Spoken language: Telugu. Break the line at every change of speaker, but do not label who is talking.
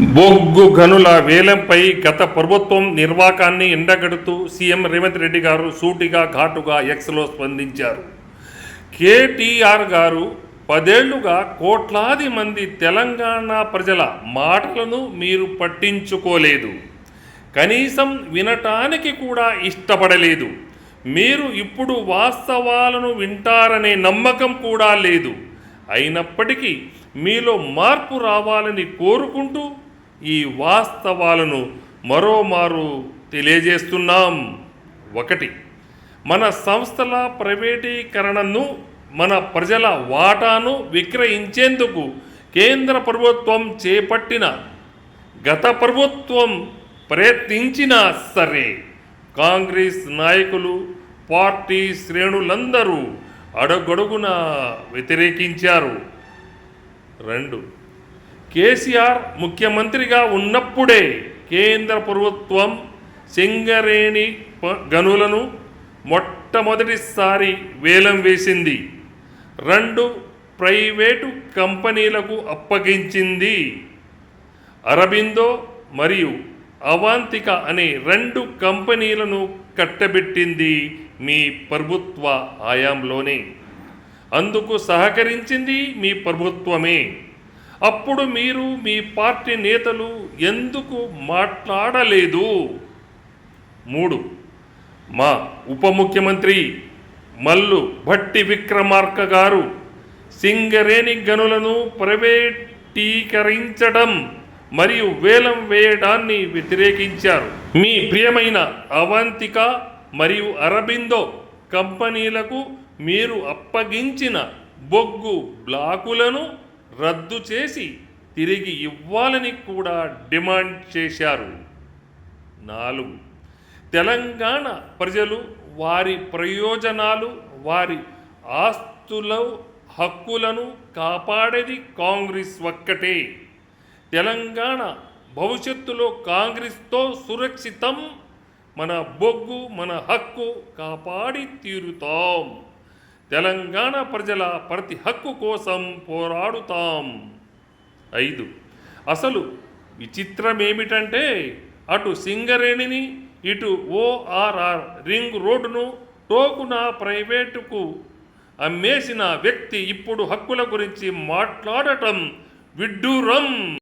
బొగ్గు గనుల వేలంపై గత ప్రభుత్వం నిర్వాకాన్ని ఎండగడుతూ సీఎం రేవంత్ రెడ్డి గారు సూటిగా ఘాటుగా ఎక్స్లో స్పందించారు. కేటీఆర్ గారు పదేళ్ళుగా కోట్లాది మంది తెలంగాణ ప్రజల మాటలను మీరు పట్టించుకోలేదు. కనీసం వినటానికి కూడా ఇష్టపడలేదు. మీరు ఇప్పుడు వాస్తవాలను వింటారనే నమ్మకం కూడా లేదు. అయినప్పటికీ మీలో మార్పు రావాలని కోరుకుంటూ ఈ వాస్తవాలను మరోమారు తెలియజేస్తున్నాం. ఒకటి మన సంస్థల ప్రైవేటీకరణను మన ప్రజల వాటాను విక్రయించేందుకు కేంద్ర ప్రభుత్వం చేపట్టిన గత ప్రభుత్వం ప్రయత్నించినా సరే కాంగ్రెస్ నాయకులు పార్టీ శ్రేణులందరూ అడుగడుగున వ్యతిరేకించారు. రెండు కేసీఆర్ ముఖ్యమంత్రిగా ఉన్నప్పుడే కేంద్ర ప్రభుత్వం సింగరేణి గనులను మొట్టమొదటిసారి వేలం వేసింది. రెండు ప్రైవేటు కంపెనీలకు అప్పగించింది. అరబిందో మరియు అవాంతిక అనే రెండు కంపెనీలను కట్టబెట్టింది మీ ప్రభుత్వ హయాంలోనే. అందుకు సహకరించింది మీ ప్రభుత్వమే. అప్పుడు మీరు మీ పార్టీ నేతలు ఎందుకు మాట్లాడలేదు? మూడు. మా ఉప ముఖ్యమంత్రి మల్లు భట్టి విక్రమార్క గారు సింగరేణి గనులను ప్రైవేటీకరించడం మరియు వేలం వేయడాన్ని వ్యతిరేకించారు. మీ ప్రియమైన అవంతిక మరియు అరబిందో కంపెనీలకు మీరు అప్పగించిన బొగ్గు బ్లాకులను రద్దు చేసి తిరిగి ఇవ్వాలని కూడా డిమాండ్ చేశారు. నాలుగు. తెలంగాణ ప్రజలు వారి ప్రయోజనాలు వారి ఆస్తుల హక్కులను కాపాడేది కాంగ్రెస్ ఒక్కటే. తెలంగాణ భవిష్యత్తులో కాంగ్రెస్తో సురక్షితం మన బొగ్గు మన హక్కు కాపాడి తీరుతాం. తెలంగాణ ప్రజల ప్రతి హక్కు కోసం పోరాడుతాం. ఐదు. అసలు విచిత్రం ఏమిటంటే అటు సింగరేణిని ఇటు ఓఆర్ఆర్ రింగ్ రోడ్డును టోకున ప్రైవేటుకు అమ్మేసిన వ్యక్తి ఇప్పుడు హక్కుల గురించి మాట్లాడటం విడ్డూరం.